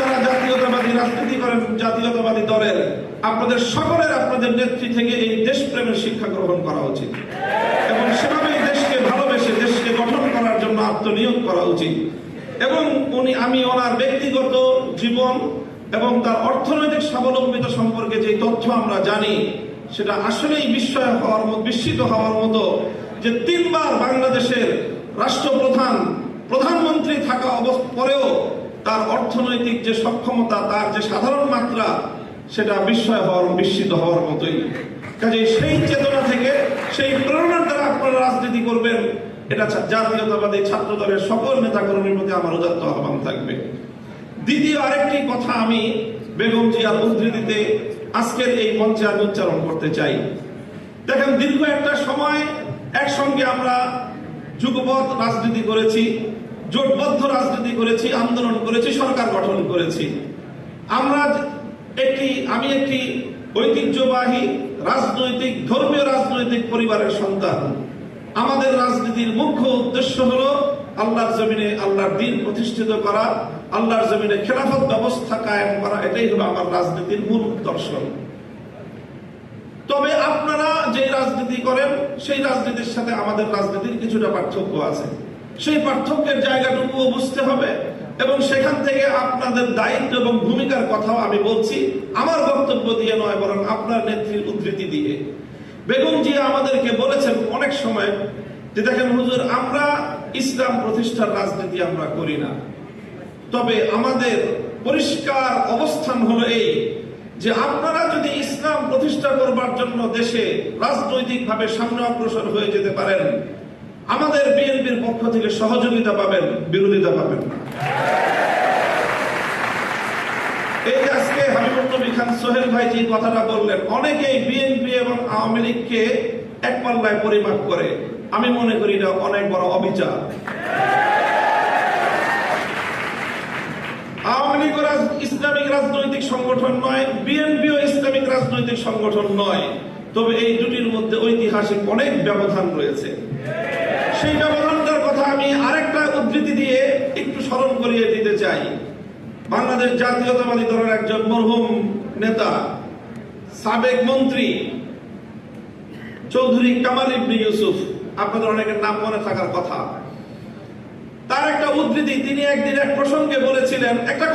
যারা জাতীয়তাবাদী, রাজনীতি করেন, জাতীয়তাবাদী দলের, আপনাদের সকলের আপনাদের নেত্রী থেকে এই দেশপ্রেমের শিক্ষা গ্রহণ করা উচিত। এবং সেভাবেই দেশকে ভালোবেসে দেশকে গঠন করার জন্য আত্মনিয়োগ করা উচিত। এবং উনি, আমি ওনার ব্যক্তিগত জীবন এবং তার অর্থনৈতিক স্বাবলম্বিতা সম্পর্কে যে তথ্য আমরা জানি, সেটা আসলেই বিস্ময় হওয়ার মতো, বিস্মিত হওয়ার মতো যে তিনবার বাংলাদেশের রাষ্ট্রপ্রধান, প্রধানমন্ত্রী থাকা অবস্থ পরেও তার অর্থনৈতিক যে সক্ষমতা, তার যে সাধারণ মাত্রা, সেটা বিস্ময় হওয়ার, বিস্মিত হওয়ার মতোই। কাজে সেই চেতনা থেকে, সেই প্রেরণার দ্বারা আপনারা রাজনীতি করবেন, এটা জাতীয়তাবাদী ছাত্র দলের সকল নেতা কর্মীর প্রতি আমার উদাত্ত আহ্বান থাকবে। দ্বিতীয় আরেকটি কথা আমি বেগম জিয়ার উদ্ধৃতিতে আজকের এই মঞ্চে আমি উচ্চারণ করতে চাই। দেখেন, দীর্ঘ একটা সময় একসঙ্গে আমরা যুগপৎ রাজনীতি করেছি। জোটবদ্ধ রাজনীতি করেছি, আন্দোলন করেছি, সরকার গঠন করেছি। আমরা একটি, আমি একটি ঐতিহ্যবাহী রাজনৈতিক, ধর্মীয় রাজনৈতিক পরিবারের সন্তান। আমাদের রাজনীতির মুখ্য উদ্দেশ্য হলো আল্লাহর জমিনে আল্লাহর দিন প্রতিষ্ঠিত করা, আল্লাহর জমিনে খেলাফত ব্যবস্থা কায়েম করা, এটাই হলো আমার রাজনীতির মূল দর্শন। তবে আপনারা যে রাজনীতি করেন, সেই রাজনীতির সাথে আমাদের রাজনীতির কিছুটা পার্থক্য আছে। সেই পার্থক্যের জায়গাটুকুও বুঝতে হবে এবং সেখান থেকে আপনাদের দায়িত্ব এবং ভূমিকার কথাও আমি বলছি আমার বক্তব্য দিয়ে নয়, বরং আপনার নেত্রীর উদ্ধৃতি দিয়ে। বেগম জিয়া আমাদেরকে বলেছেন অনেক সময় যে দেখেন হুজুর, আমরা ইসলাম প্রতিষ্ঠার রাজনীতি আমরা করি না। তবে আমাদের পরিষ্কার অবস্থান হলো এই যে আপনারা যদি ইসলাম প্রতিষ্ঠা করবার জন্য দেশে রাজনৈতিকভাবে সামনে অগ্রসর হয়ে যেতে পারেন আমাদের বিএনপির পক্ষ থেকে সহযোগিতা পাবেন, বিরোধিতা পাবেন। না এই আজকে হাবিবুল নবী খান, সোহেল ভাই যে কথাটা বললেন, অনেকেই বিএনপি এবং আওয়ামী লীগকে এক পাল্লায় পরিমাপ করে। আমি মনে করি এটা অনেক বড় অবিচার। আওয়ামী লীগ ইসলামিক রাজনৈতিক সংগঠন নয় বিএনপিও ইসলামিক রাজনৈতিক সংগঠন নয়। তবে এই দুটির মধ্যে ঐতিহাসিক অনেক ব্যবধান রয়েছে। সেই ব্যবধানটার কথা আমি আরেকটা উদ্ধৃতি দিয়ে একটু স্মরণ করিয়ে দিতে চাই। বাংলাদেশ জাতীয়তাবাদী দলের একজন মরহুম নেতা, সাবেক মন্ত্রী চৌধুরী কামাল ইবনে ইউসুফ, আপনাদের অনেকের নাম মনে থাকার কথা। তার একটা উদ্ধৃতি, তিনি একদিন এক প্রসঙ্গে বলেছিলেন, একটা